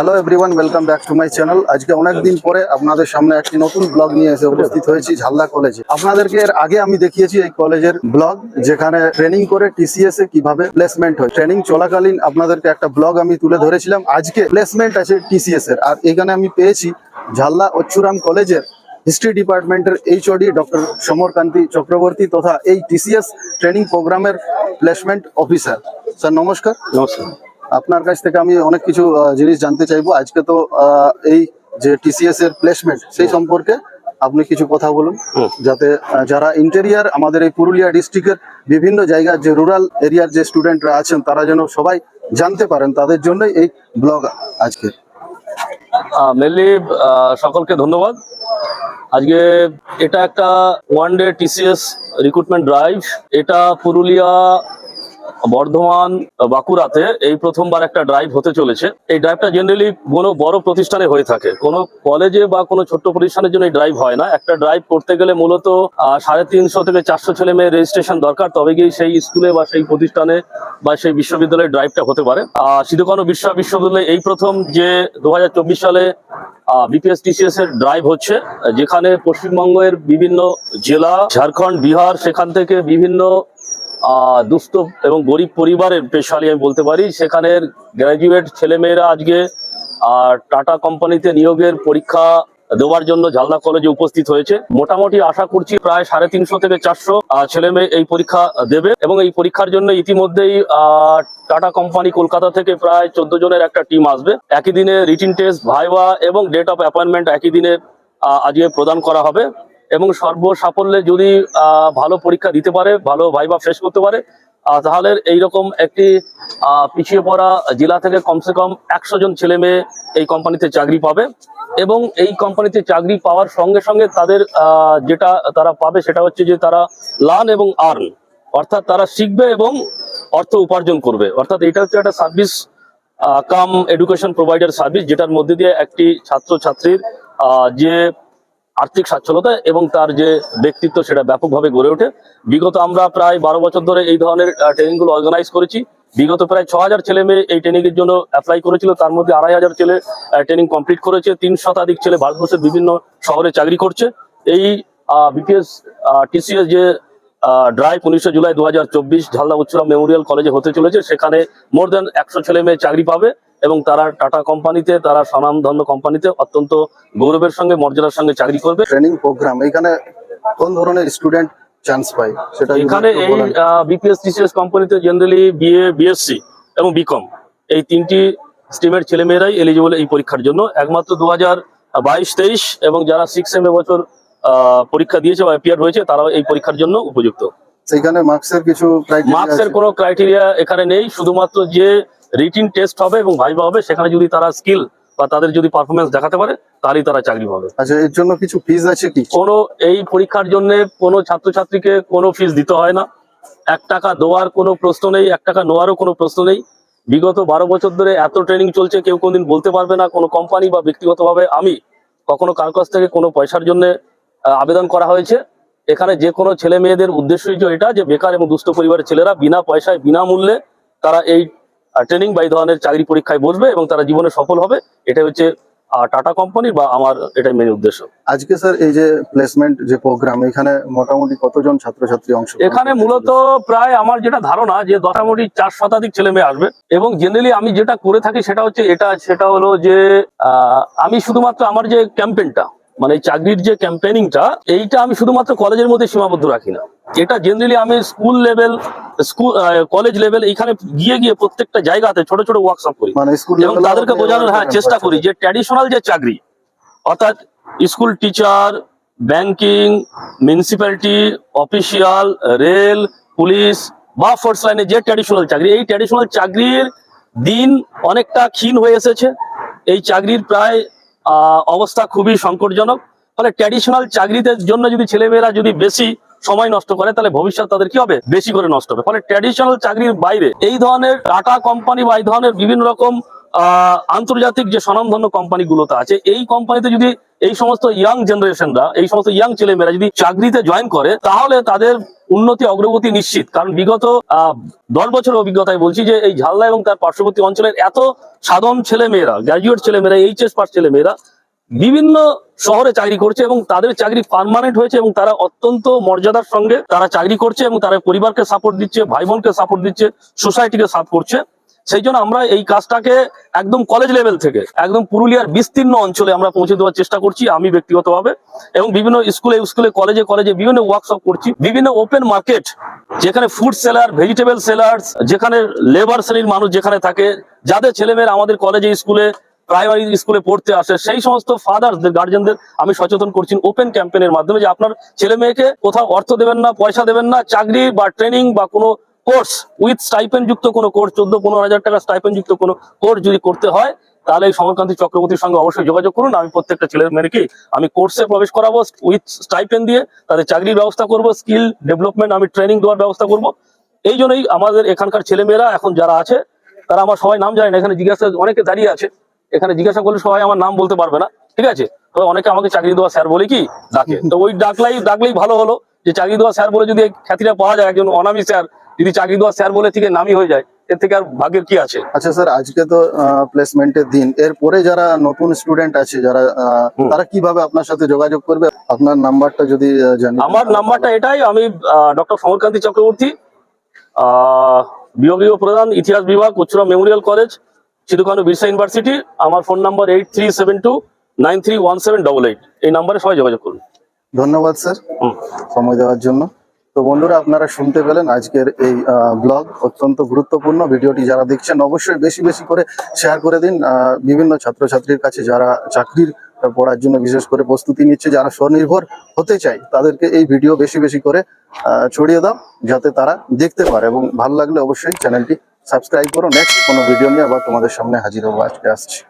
Hello everyone welcome back to my channel আজকে অনেক দিন পরে আপনাদের সামনে একটি নতুন ব্লগ নিয়ে এসে উপস্থিত হয়েছি ঝালদা কলেজে আপনাদেরকে এর আগে আমি দেখিয়েছি এই কলেজের ব্লগ যেখানে ট্রেনিং করে টিসিএস এ কীভাবে প্লেসমেন্ট হয়। ট্রেনিং চলাকালীন আপনাদেরকে একটা ব্লগ আমি তুলে ধরেছিলাম। আজকে প্লেসমেন্ট আছে টিসিএস এর। আর এখানে আমি পেয়েছি ঝালদা অচ্ছুরাম কলেজের হিস্ট্রি ডিপার্টমেন্টের এইচওডি ডক্টর সমরকান্তি চক্রবর্তী তথা এই টিসিএস ট্রেনিং প্রোগ্রামের প্লেসমেন্ট অফিসার স্যার নমস্কার। নমস্কার। আপনার কাছ থেকে আমি অনেক কিছু জিনিস জানতে চাইব। আজকে তো এই যে টিসিএস এর প্লেসমেন্ট সেই সম্পর্কে আপনি কিছু কথা বলুন। যাতে যারা ইন্টেরিয়ার আমাদের এই পুরুলিয়া ডিস্ট্রিক্টের বিভিন্ন জায়গার যে রুরাল এরিয়ার যে স্টুডেন্টরা আছেন তারা যেন সবাই জানতে পারেন তাদের জন্যই এই ব্লগ আজকে। মেনলি সকলকে ধন্যবাদ। আজকে এটা একটা one day TCS recruitment drive এটা পুরুলিয়া বর্ধমান বাঁকুড়াতে এই প্রথমবার একটা ড্রাইভ হতে চলেছে। এই ড্রাইভটা জেনারেলি কোনো বড় প্রতিষ্ঠানে হয়ে থাকে। কোনো কলেজে বা কোনো ছোট্ট প্রতিষ্ঠানের জন্য এই ড্রাইভ হয় না। একটা ড্রাইভ করতে গেলে মূলত সাড়ে তিনশো থেকে চারশো ছেলে মেয়ে রেজিস্ট্রেশন দরকার। তবে গিয়ে সেই স্কুলে বা সেই প্রতিষ্ঠানে বা সেই বিশ্ববিদ্যালয়ে ড্রাইভটা হতে পারে। সিধুকানু বিশ্ব বিশ্ববিদ্যালয়ে এই প্রথম যে দু হাজার চব্বিশ সালে বিপিএস টিসিএস এর ড্রাইভ হচ্ছে, যেখানে পশ্চিমবঙ্গের বিভিন্ন জেলা, ঝাড়খণ্ড, বিহার, সেখান থেকে বিভিন্ন দুস্থ এবং গরিব পরিবারের স্পেশালি আমি বলতে পারি। সেখানের গ্র্যাজুয়েট ছেলেমেয়েরা আজকে টাটা কোম্পানিতে নিয়োগের পরীক্ষা দেওয়ার জন্য ঝালদা কলেজে উপস্থিত হয়েছে। মোটামুটি আশা করছি প্রায় সাড়ে তিনশো থেকে চারশো ছেলে মেয়ে এই পরীক্ষা দেবে এবং এই পরীক্ষার জন্য ইতিমধ্যেই টাটা কোম্পানি কলকাতা থেকে প্রায় চোদ্দ জনের একটা টিম আসবে। একই দিনে রিটিন টেস্ট ভাইভা এবং ডেট অফ অ্যাপয়েন্টমেন্ট একই দিনে আজকে প্রদান করা হবে। এবং সর্ব সাফল্যে যদি ভালো পরীক্ষা দিতে পারে, ভালো ভাইভা ফেস করতে পারে তাহলে এইরকম একটি পিছিয়ে পড়া জেলা থেকে কমসে কম একশো জন ছেলে মেয়ে এই কোম্পানিতে চাকরি পাবে। এবং এই কোম্পানিতে চাকরি পাওয়ার সঙ্গে সঙ্গে তাদের যেটা তারা পাবে সেটা হচ্ছে যে তারা লার্ন এবং আর্ন অর্থাৎ তারা শিখবে এবং অর্থ উপার্জন করবে। অর্থাৎ এটা হচ্ছে একটা service cum education provider service যেটার মধ্যে দিয়ে একটি ছাত্র ছাত্রীর যে আর্থিক সচ্ছলতা এবং তার যে ব্যক্তিত্ব সেটা ব্যাপকভাবে গড়ে ওঠে। বিগত আমরা প্রায় বারো বছর ধরে এই ধরনের ট্রেনিংগুলো অর্গানাইজ করেছি। বিগত প্রায় ছ হাজার ছেলে মেয়ে এই ট্রেনিং এর জন্য অ্যাপ্লাই করেছিল। তার মধ্যে আড়াই হাজার ছেলে ট্রেনিং কমপ্লিট করেছে। তিন শতাধিক ছেলে ভারতবর্ষের বিভিন্ন শহরে চাকরি করছে। এই বিপিএস টিসিএস যে ড্রাইভ উনিশে জুলাই দু হাজার চব্বিশ ঝালদা উচ্চরাম মেমোরিয়াল কলেজে হতে চলেছে। সেখানে মোর দেন একশো ছেলে মেয়ে চাকরি পাবে। এবং তারা টাটা কোম্পানিতে তারা স্বনামধন্য কোম্পানিতে অত্যন্ত গৌরবের সঙ্গে মর্যাদার সঙ্গে চাকরি করবে। ট্রেনিং প্রোগ্রাম এখানে কোন ধরনের স্টুডেন্ট চান্স পায়? সেটা এখানে এই বিপিএস টিসিএস কোম্পানিতে জেনারেলি বিএ বিএসসি এবং বিকম এই তিনটি স্ট্রিমের ছেলেমেয়েরাই এলিজিবল এই পরীক্ষার জন্য। একমাত্র দু হাজার বাইশ তেইশ এবং যারা সিক্স এম বছর পরীক্ষা দিয়েছে বা অ্যাপিয়ার হয়েছে তারাও এই পরীক্ষার জন্য উপযুক্ত। সেখানে মার্কসের কিছু মার্কসের কোনো ক্রাইটেরিয়া এখানে নেই। শুধুমাত্র যে রিটিন টেস্ট হবে এবং ভাইবা হবে। সেখানে যদি তারা স্কিল বা তাদের যদি পারফরমেন্স দেখাতে পারে তাহলেই তারা চাকরি পাবে। আচ্ছা এর জন্য কিছু ফিজ আছে কি? কোনো এই পরীক্ষার জন্য কোনো ছাত্রছাত্রীকে কোনো ফিস দিতে হয় না। এক টাকা দেওয়ার কোনো প্রশ্ন নেই এক টাকা নেওয়ারও কোনো প্রশ্ন নেই। বিগত বারো বছর ধরে এত ট্রেনিং চলছে কেউ কোনদিন বলতে পারবে না কোনো কোম্পানি বা ব্যক্তিগতভাবে। আমি কখনো কার কাছ থেকে কোনো পয়সার জন্য আবেদন করা হয়েছে। এখানে যে কোনো ছেলে মেয়েদের উদ্দেশ্যই যে এটা যে বেকার এবং দুস্থ পরিবারের ছেলেরা বিনা পয়সায় বিনামূল্যে তারা এই ট্রেনিং বা এই ধরনের চাকরি পরীক্ষায় বসবে এবং তারা জীবনে সফল হবে এটা হচ্ছে টাটা কোম্পানি বা আমার এটাই মেন উদ্দেশ্য। আজকে স্যার এই যে প্লেসমেন্ট যে প্রোগ্রাম এখানে মোটামুটি কতজন ছাত্রছাত্রী অংশ এখানে মূলত প্রায় আমার যেটা ধারণা যে মোটামুটি চার শতাধিক ছেলে মেয়ে আসবে এবং জেনারেলি আমি যেটা করে থাকি সেটা হচ্ছে এটা সেটা হলো যে আহ, আমি শুধুমাত্র আমার যে ক্যাম্পেইনটা মানে এই চাকরির যে ক্যাম্পেইনিংটা এইটা আমি শুধুমাত্র কলেজের মধ্যে সীমাবদ্ধ রাখি না। এটা জেনারেলি আমি school level school college level এখানে গিয়ে গিয়ে প্রত্যেকটা জায়গাতে ছোট ছোট ওয়ার্কশপ করি। মানে স্কুল এবং তাদেরকে বোঝানোর হ্যাঁ চেষ্টা করি যে ট্র্যাডিশনাল যে চাকরি অর্থাৎ school teacher banking municipality official rail police বা ফোর্স লাইনে যে ট্র্যাডিশনাল চাকরি এই ট্র্যাডিশনাল চাকরির দিন অনেকটা ক্ষীণ হয়ে এসেছে। এই চাকরির প্রায় অবস্থা খুবই সংকটজনক। ফলে ট্র্যাডিশনাল চাকরিতে জন্য যদি ছেলেমেয়েরা যদি বেশি সময় নষ্ট করে, তাহলে ভবিষ্যৎ তাদের কি হবে? বেশি করে নষ্ট হবে। ফলে ট্র্যাডিশনাল চাকরির বাইরে এই ধরনের টাটা কোম্পানি বা এই ধরনের বিভিন্ন রকম আন্তর্জাতিক যে স্বনামধন্য কোম্পানিগুলোতে আছে, এই কোম্পানিতে যদি এই সমস্ত ইয়াং জেনারেশনরা এই সমস্ত ইয়াং ছেলেমেয়েরা যদি চাকরিতে জয়েন করে, তাহলে তাদের উন্নতি, অগ্রগতি নিশ্চিত। কারণ বিগত দশ বছরের অভিজ্ঞতায় বলছি যে এই ঝালদা এবং তার পার্শ্ববর্তী অঞ্চলের এত সাধারণ ছেলেমেয়েরা গ্র্যাজুয়েট ছেলেমেয়েরা এইচএস পাস ছেলেমেয়েরা বিভিন্ন শহরে চাকরি করছে এবং তাদের চাকরি পার্মানেন্ট হয়েছে এবং তারা অত্যন্ত মর্যাদার সঙ্গে তারা চাকরি করছে এবং তারা পরিবারকে সাপোর্ট দিচ্ছে ভাই বোনকে সাপোর্ট দিচ্ছে সোসাইটিকে সাপোর্ট করছে। সেই জন্য আমরা এই কাজটাকে একদম কলেজ লেভেল থেকে, একদম পুরুলিয়ার বিস্তীর্ণ অঞ্চলে আমরা পৌঁছে দেওয়ার চেষ্টা করছি, আমি ব্যক্তিগতভাবে। এবং বিভিন্ন স্কুলে স্কুলে কলেজে কলেজে বিভিন্ন ওয়ার্কশপ করছি। বিভিন্ন ওপেন মার্কেট যেখানে ফুড সেলার ভেজিটেবল সেলার্স যেখানে লেবার শ্রেণির মানুষ যেখানে থাকে, যাদের ছেলেমেয়েরা আমাদের কলেজে স্কুলে প্রাইমারি স্কুলে পড়তে আসে, সেই সমস্ত ফাদারদের গার্জেনদের আমি সচেতন করছি ওপেন ক্যাম্পেনের মাধ্যমে যে আপনার ছেলে মেয়েকে কোথাও অর্থ দেবেন না, পয়সা দেবেন না, চাকরি বা ট্রেনিং বা কোনো কোর্স উইথ স্টাইপেন যুক্ত কোনো কোর্স চোদ্দ, পনেরো হাজার টাকা স্টাইপেন যুক্ত কোনো কোর্স যদি করতে হয়, তাহলে এই সমরকান্তি চক্রবর্তীর সঙ্গে অবশ্যই যোগাযোগ করুন। আমি প্রত্যেকটা ছেলে মেয়েকে আমি কোর্সে প্রবেশ করাবো উইথ স্টাইপেন দিয়ে তাদের চাকরির ব্যবস্থা করব স্কিল ডেভেলপমেন্ট আমি ট্রেনিং দেওয়ার ব্যবস্থা করব। এই জন্যই আমাদের এখানকার ছেলেমেয়েরা এখন যারা আছে, তারা আমার সবাই নাম জানে না, এখানে জিজ্ঞাসা অনেকে দাঁড়িয়ে আছে। এখানে জিজ্ঞাসা করলে সবাই আমার নাম বলতে পারবে না, ঠিক আছে? তবে অনেকে আমাকে চাকরি দেওয়া স্যার বলে কি ডাকে। তো ওই ডাকলাই, ডাকলেই ভালো হলো যে চাকরি দেওয়া স্যার বলে যদি খ্যাতিটা পাওয়া যায়, একজন অনামী স্যার যদি চাকরি দেওয়া স্যার বলে থেকে নামই হয়ে যায় এর থেকে আর ভাগ্যের কি আছে? আচ্ছা স্যার আজকে তো প্লেসমেন্টের দিন। এরপরে যারা নতুন স্টুডেন্ট আছে যারা তারা কীভাবে আপনার সাথে যোগাযোগ করবে? আপনার নাম্বারটা যদি আহ, আমার নাম্বারটা এটাই আমি ডক্টর সমরকান্তি চক্রবর্তী বিভাগীয় প্রধান ইতিহাস বিভাগ উচ্চরা memorial college Sidho Kanho Birsa university আমার phone number eight three seven two nine three one seven double eight এই নাম্বারে সবাই যোগাযোগ করুন। ধন্যবাদ স্যার। সময় দেওয়ার জন্য। তো বন্ধুরা, আপনারা শুনতে পেলেন আজকের এই ব্লগ অত্যন্ত গুরুত্বপূর্ণ। ভিডিওটি যারা দেখছেন, অবশ্যই বেশি বেশি করে শেয়ার করে দিন। বিভিন্ন ছাত্রছাত্রীর কাছে যারা চাকরির পড়ার জন্য বিশেষ করে প্রস্তুতি নিচ্ছে, যারা স্বনির্ভর হতে চায়, তাদেরকে এই ভিডিও বেশি বেশি করে ছড়িয়ে দাও, যাতে তারা দেখতে পারে। এবং ভালো লাগলে অবশ্যই চ্যানেলটি সাবস্ক্রাইব করো। নেক্সট কোনো ভিডিও নিয়ে আবার তোমাদের সামনে হাজির হব। আজকে আসছি।